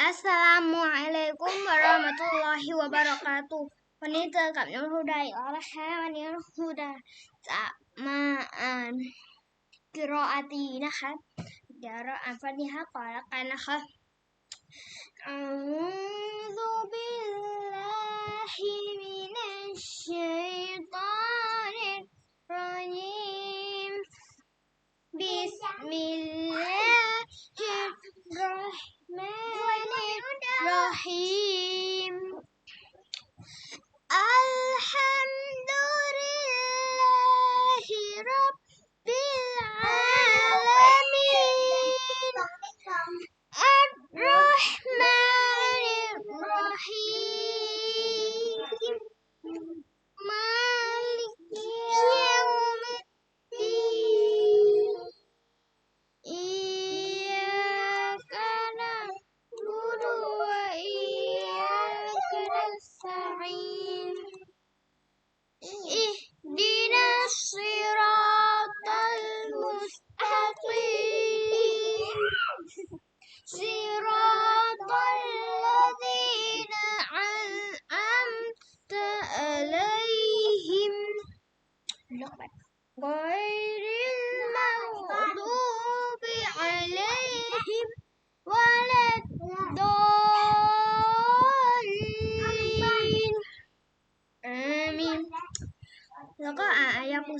อัสสลามุอะลัยกุมวะเราะมะตุลลอฮิวะบะเราะกาตุฮ์วันนี้เจอกับน้องฮูดาอีกแล้วนะคะวันนี้น้องฮูดาจะมาอ่านกิรออาตีนะคะ เดี๋ยวเราอ่านฟาติฮะห์ก่อนแล้วกันนะคะอะอูซุบิลลาฮิมินัชชัยฏอนิรเราะญีม Bismillahir อ่านอายะกุ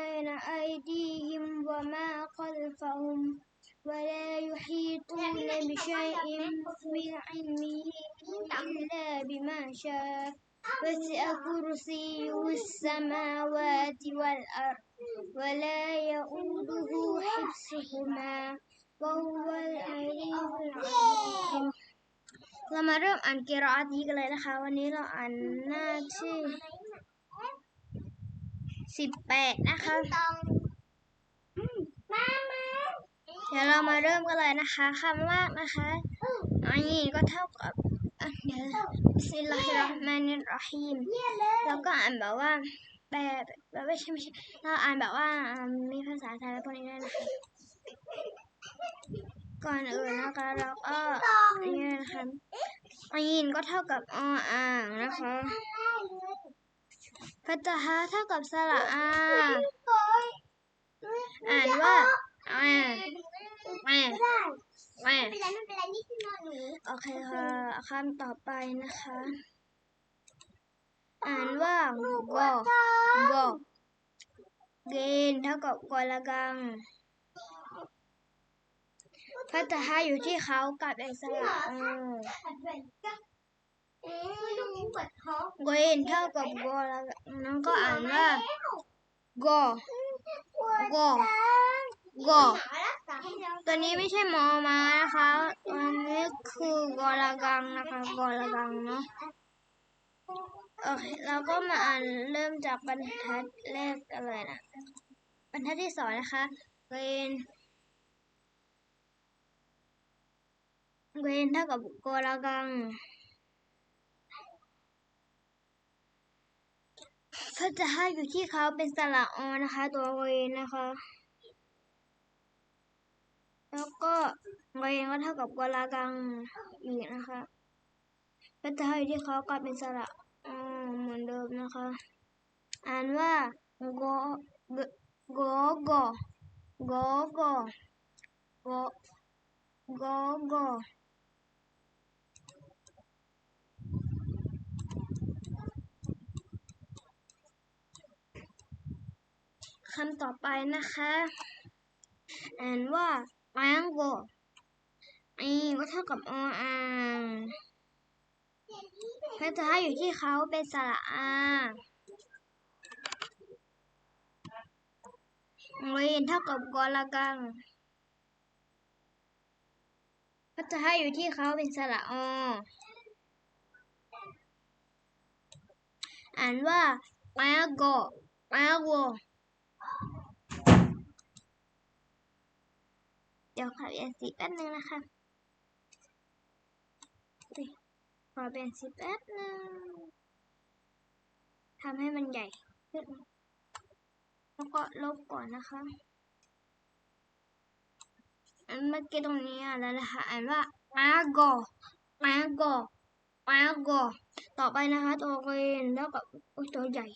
أيديهم وما خلفهم ولا يحيطون بشيء من علمه إلا بما شاء. وسع كرسيه السماوات والأرض ولا يؤوده حفظهما وهو العلي العظيم لما رأى عن قراءة يقول لها ونيلا عن ناتي านกิรออาตีกันเลยนะคะวันนี้เราอ่านหน้าที่สิบแปดนะคะเดี๋ยวเรามาเริ่มกันเลยนะคะคำแรกนะคะอันนี้ก็เท่ากับอะเดี๋ยวบิสมิลลาฮิรเราะห์มานิรเราะฮีมแล้วก็อ่านแบบว่าแปลแบบไม่ใช่ไม่ใช่เราอ่านแบบว่าอ่ามีภาษาไทยและพวกนี้ด้วยนะคะก่อนอื่นนะคะเราก็อันนี้นะคะอันนี้ก็เท่ากับออ่างนะคะ พัตหะเท่ากับสระอา อ่านว่าอ่าอ่าอ่าไม่เป็นไรไม่เป็นไรนี่คือนอนหนูโอเคค่ะคำต่อไปนะคะ อ่านว่าโกโกเกนเท่ากับกอละกังพัตหะอยู่ที่เขากับเอกสระ เออเอ๊ะลุงปวนเท่ากับกอละกังนั้นก็อ่านว่ากโกโกรักษาให้เราตัวนี้ไม่ใช่มอมานะคะตัวนี้คือกอละกังนะคะกอละกังเนาะโอเคเราก็มาอ่านเริ่มจากบรรทัดแรกกันเลยนะบรรทัดที่สองนะคะเวนเวนเท่ากับกอละกัง พัฒหะอยู่ที่เขาเป็นสระออนะคะ ตัวเวนนะคะ แล้วก็เวนก็เท่ากับกละกังอีกนะคะพัฒหะอยู่ที่เขาก็เป็นสระออเหมือนเดิมนะคะ อ่านว่าโกโกโกโกโกโกโก คำต่อไปนะคะแอนว่าอ้างโกอีก็เท่ากับออ่างพระเจ้าอยู่ที่เขาเป็นสระอาเรนเท่ากับกอลกังพระเจ้าอยู่ที่เขาเป็นสระออ่านว่าแปะโกแปะโก ดี๋ยวขอเปลี่ยนสีแป๊บนึงนะคะขอเปลี่ยนสีแป๊บนึงทำให้มันใหญ่ขึ้น แล้วก็ลบก่อนนะคะ อันเมื่อกี้ตรงนี้อะแล้วนะคะอ่านว่ามาโกมาโกมาโกต่อไปนะคะ ตัวเรนแล้วกับตัวใหญ่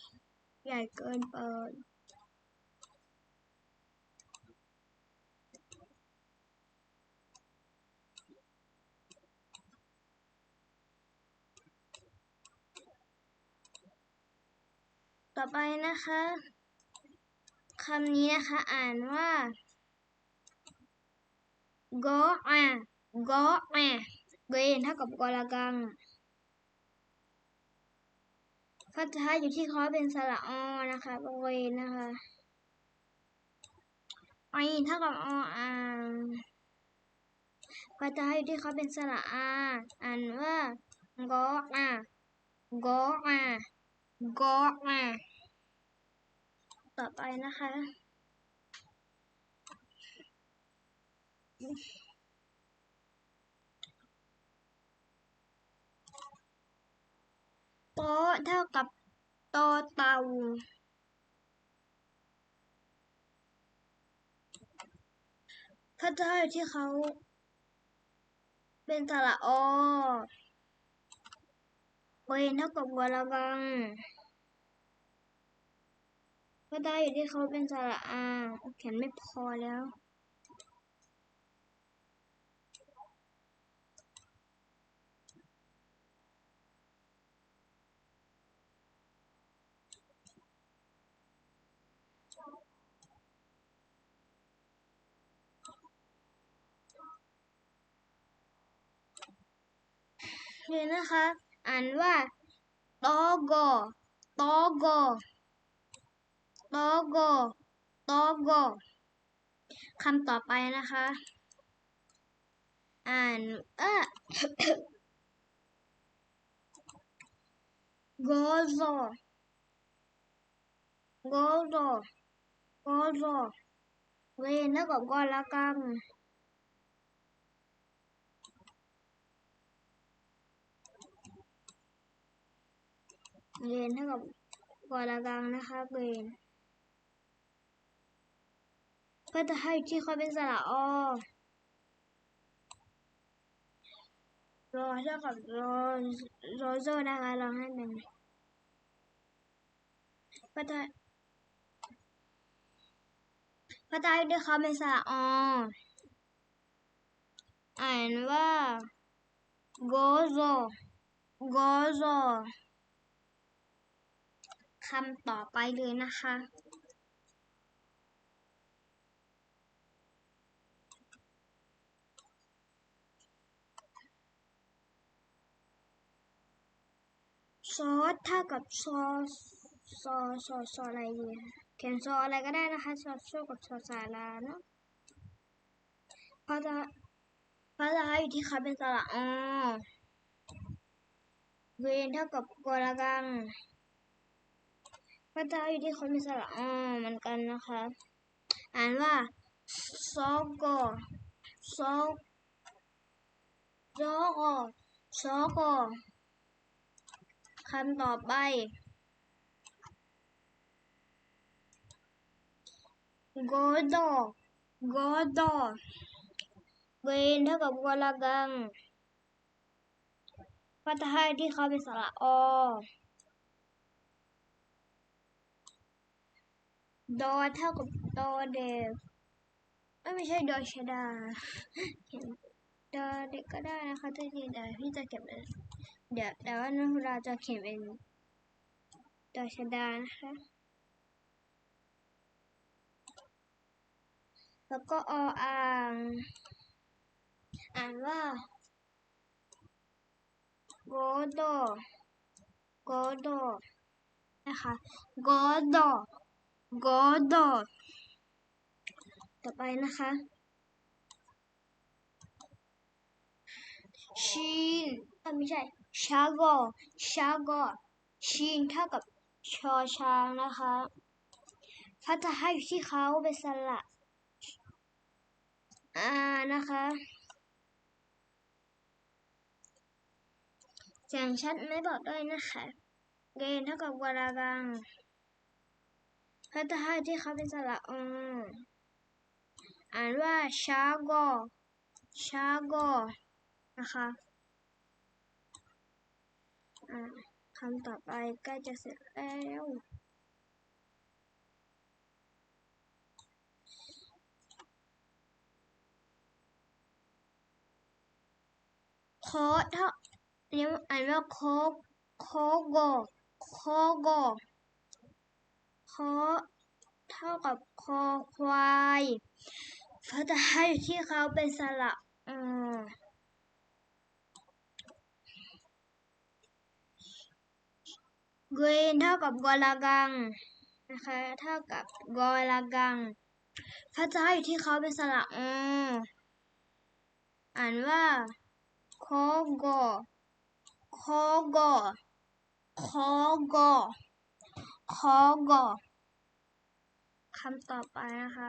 ใหญ่เกินไป ต่อไปนะคะคำนี้นะคะอ่านว่ากออากออาเกรนเท่ากับกอละกังพัฒนาอยู่ที่คอเป็นสระอนะคะเกรนนะคะไอเท่ากับออ่างพัฒนาอยู่ที่เขาเป็นสระอา อ่านว่ากออากออา กออาต่อไปนะคะโต๊ะเท่ากับโตเตาถ้าจะให้ที่เขา เป็นสระอ เวนเท่ากับวรกัง ก็ได้อยู่ที่เขาเป็นสระอาเขียนไม่พอแล้วนี่นะคะ อ่านว่าตโกโตโกโตโกโตโกคำต่อไปนะคะ อ่านเออโกโซโกโซโกโซเวนเท่ากับกอละกัง เรนเท่ากับกอละกังนะคะเบนก็จะให้ที่เขาเป็นสระอรอเท่ากับรอรอโซนะคะลองให้เป็นก็จะก็จะให้ที่เขาเป็นสระออ่านว่าโกโซโกโซ คำต่อไปเลยนะคะ ซอสเท่ากับซอซอซอซออะไรดีเขียนซออะไรก็ได้นะคะ ซอโซกับซอสาราเนาะเพราะจะเพราะจะให้อยู่ที่คำเป็นสระอเวนเท่ากับกละกัง พระเจ้าอยู่ที่คนมีสระอเหมือนกันนะคะ อ่านว่าซอกโกซอกซอกโกซอกคำต่อไปโกโดโกโดเวนเท่ากับกอละกังพระเจ้าที่เขาเป็นสระอ ดอเท่ากับดอเด็กไม่ใช่ดอชดาเขียนดอเด็กก็ได้นะคะที่จริงแต่พี่จะเก็บเป็นเดี๋ยวแต่ว่านักเราจะเขียนเป็นดอชดานะคะแล้วก็ออ่าง อ่านว่าโกโดโกโดนะคะโกโด กอดอต่อไปนะคะชีนไม่ใช่ชาโกชาโกชีนเท่ากับชอช้างนะคะพัฒนาอยู่ที่เขาเป็นสระอ่านะคะเสียงชัดไม่บอกด้วยนะคะ เกณฑ์เท่ากับวารากัง พัฒนาที่เขาเป็นสระออ่านว่าชาโกชาโกนะคะอ่าคำต่อไปใกล้จะเสร็จแล้วโคเท่าเรียกอ่านว่าโคโคโกโคโก โคเท่ากับคอควายเขาจะให้ที่เขาเป็นสระอืมเกนเท่ากับกอลากังนะคะเท่ากับกอลากังพระเจ้าอยู่ที่เขาเป็นสระอืมอ่านว่าโคโกโคโกโคโกโคโก คำต่อไปนะคะ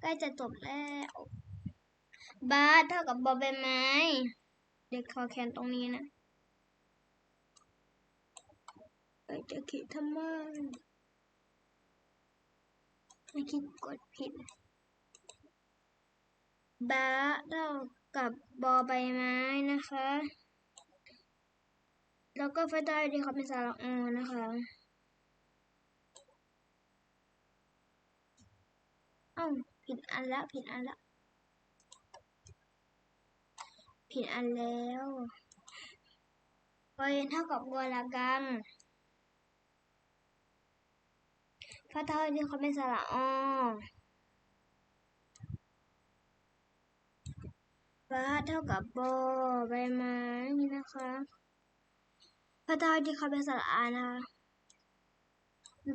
ใกล้จะจบแล้ว บาสเท่ากับบอใบไม้ เด็กขอแขนตรงนี้นะจะคิดทำไมไม่คิดกดผิด บาสเท่ากับบอใบไม้นะคะ แล้วก็ไฟได้ที่เขาเป็นสาระออนะคะ อ้าผิดอันละผิดอันละผิดอันแล้วบริเวณเท่ากับวอลกังพระเท่าที่เขาเป็นสระออบาเท่ากับบอใบไม้นี่นะคะพระเท่าที่เขาเป็นสระอานะคะ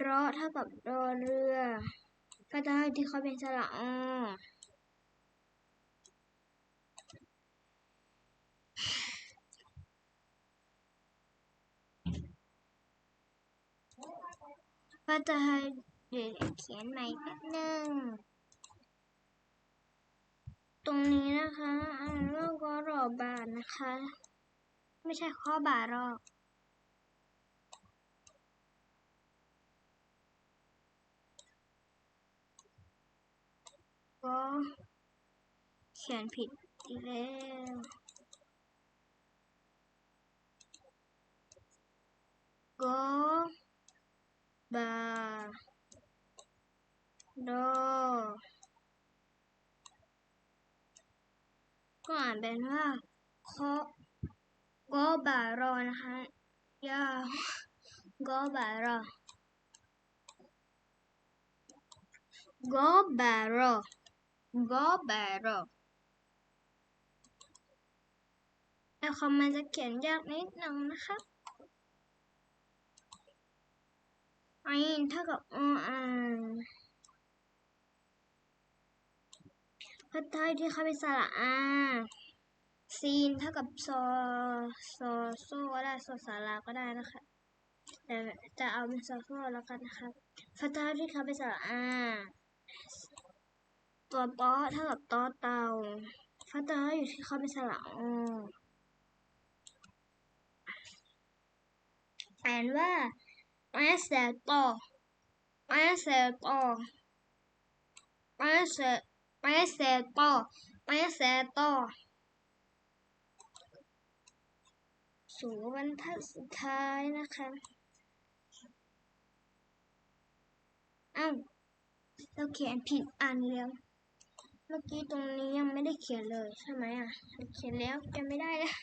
รอเท่ากับรอเรือ พระเท่าที่เขาเป็นสระอก็จะให้เดเขียนใหม่แป๊บนึงตรงนี้นะคะอ่านว่าก็รอบาทนะคะ ไม่ใช่ข้อบารอก ก็เขียนผิดอีกแล้วก็บาโดก็อ่านเป็นว่าเคาะก็บารอนะคะยาวก็บารอก็บารอก็บารแต่คอมมันจะเขียนยากนิดนึงนะคะไอเท่ากับออ่านพัดไทยที่เขาเป็นสระอาซีนเท่ากับซอซอโซก็ได้ซอสาราก็ได้นะคะแต่จะเอาเป็นซอโซแล้วกันนะคะพัดไทยที่เขาเป็นสระอา ตัวต้อเท่ากับตอเตาพัดไทยอยู่ที่เขาเป็นสระออ่านว่า Maceto Maceto Maceto Maceto Maceto สู่บรรทัดสุดท้ายนะคะอ้าวเราเขียนผิดอันแล้ว เมื่อกี้ตรงนี้ยังไม่ได้เขียนเลยใช่ไหมอะ เขียนแล้วจะไม่ได้แล้ว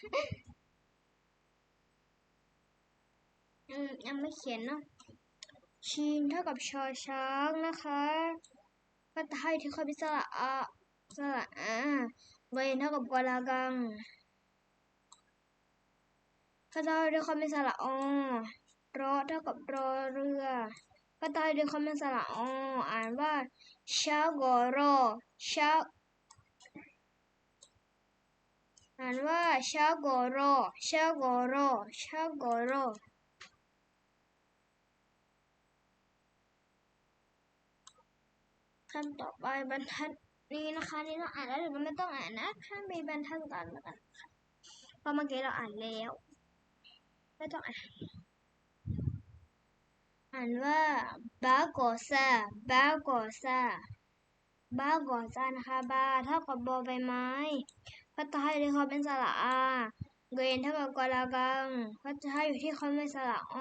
อืมยังไม่เขียนเนาะชีนเท่ากับชอช้างนะคะภาษาไทยที่เขาพิสระอะสระอ่าเวนเท่ากับกวลากังภาษาไทยที่เขาเป็นสระอรอเท่ากับรอเรือ ภาษาไทยที่เขาเป็นสระออ่านว่าชาโกโรชาอ่านว่าชาโกโรชาโกโรชาโกโรคำต่อไปบรรทัดนี้นะคะนี่เราอ่านแล้วหรือเราไม่ต้องอ่านนะข้ามไปบรรทัดก่อนแล้วกันเพราะเมื่อกี้เราอ่านแล้วไม่ต้องอ่าน อ่านว่าบาโกซาบาโกซาบาโกซานะคะบาเท่ากับบอใบไม้พัตให้ที่เขาเป็นสระอาเกรนเท่ากับกอลากังพัตให้อยู่ที่เขาเป็นสระอ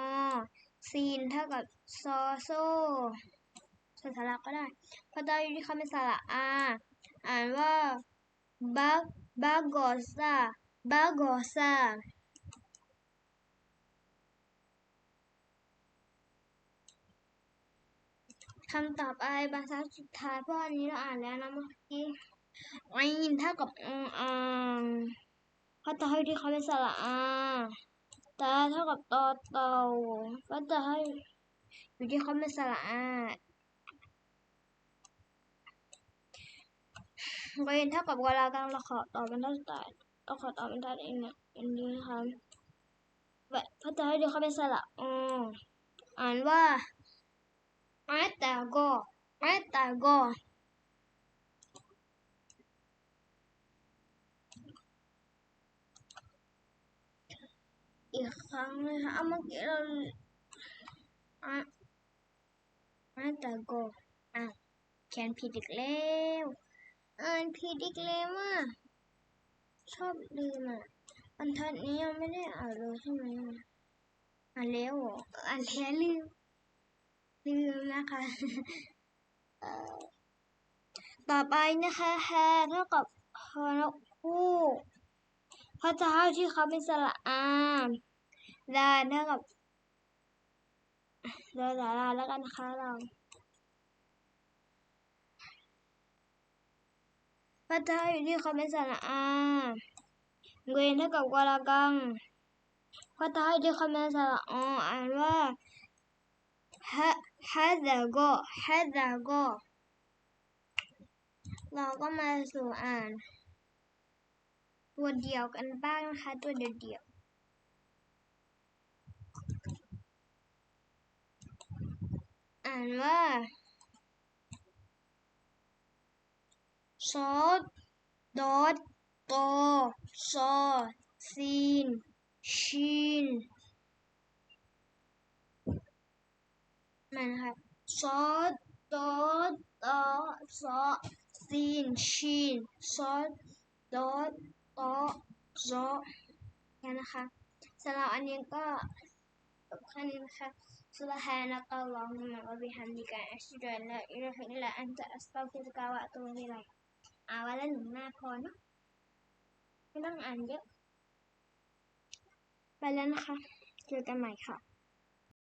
ซีนเท่ากับซอโซสระก็ได้พัตให้อยู่ที่เขาเป็นสระอาอ่านว่าบาบาโกซาบาโกซา คำต่อไปบรรทัดสุดท้ายเพราะอันนี้เราอ่านแล้วนะเมื่อกี้ไอินเท่ากับองอ่างก็จะให้ที่เขาเป็นสระอาตาเท่ากับตอเต่าก็จะให้อยู่ที่เขาเป็นสระอาเวนเท่ากับเวลากลางเราขอตอบบรรทัดสุดท้ายเราขอตอบบรรทัดเองเนี่ยอันนี้นะคะแบบพระจะให้ที่เขาเป็นสระอ่านว่า Atago, Atago. อีกครั้งนะคะเอาเมื่อกี้เราอะแต่ก็อะเขียนผิดอีกแล้วอ่านผิดอีกแล้วอะชอบลืมอะบรรทัดนี้ยังไม่ได้อ่านเลยใช่ไหมอ่านแล้วเหรออ่านแล้วลืม ลืมนะคะ ต่อไปนะคะแฮเท่ากับฮอนกคู่พระเจ้าที่เขาเป็นสระอาได้เท่ากับเรืสาราแล้วกันนะคะเราพระเจ้าอยู่ที่เขาเป็นสระอาเวนเท่ากับกาลกังพระเจ้าอยู่ที่เขาเป็นสระออ่านว่าฮะ هذا go เราก็มาสู่อ่าน ตัวเดียวกันบ้างนะคะ ตัวเดียวๆอ่านว่าซอสดอทโตซอซีนชีน มันค่ะซอสโตตอซอซีนชีนซอสโตตอซอกันนะคะสำหรับอันนี้ก็จบแค่นี้นะคะ سبحانك اللهم وبحمدك أشهد أن لا إله إلا أنت أستغفرك وأتوب إليك อ่านวันละหนึ่งหน้าพอเนาะไม่ต้องอ่านเยอะ ไปแล้วนะคะ เจอกันใหม่ค่ะ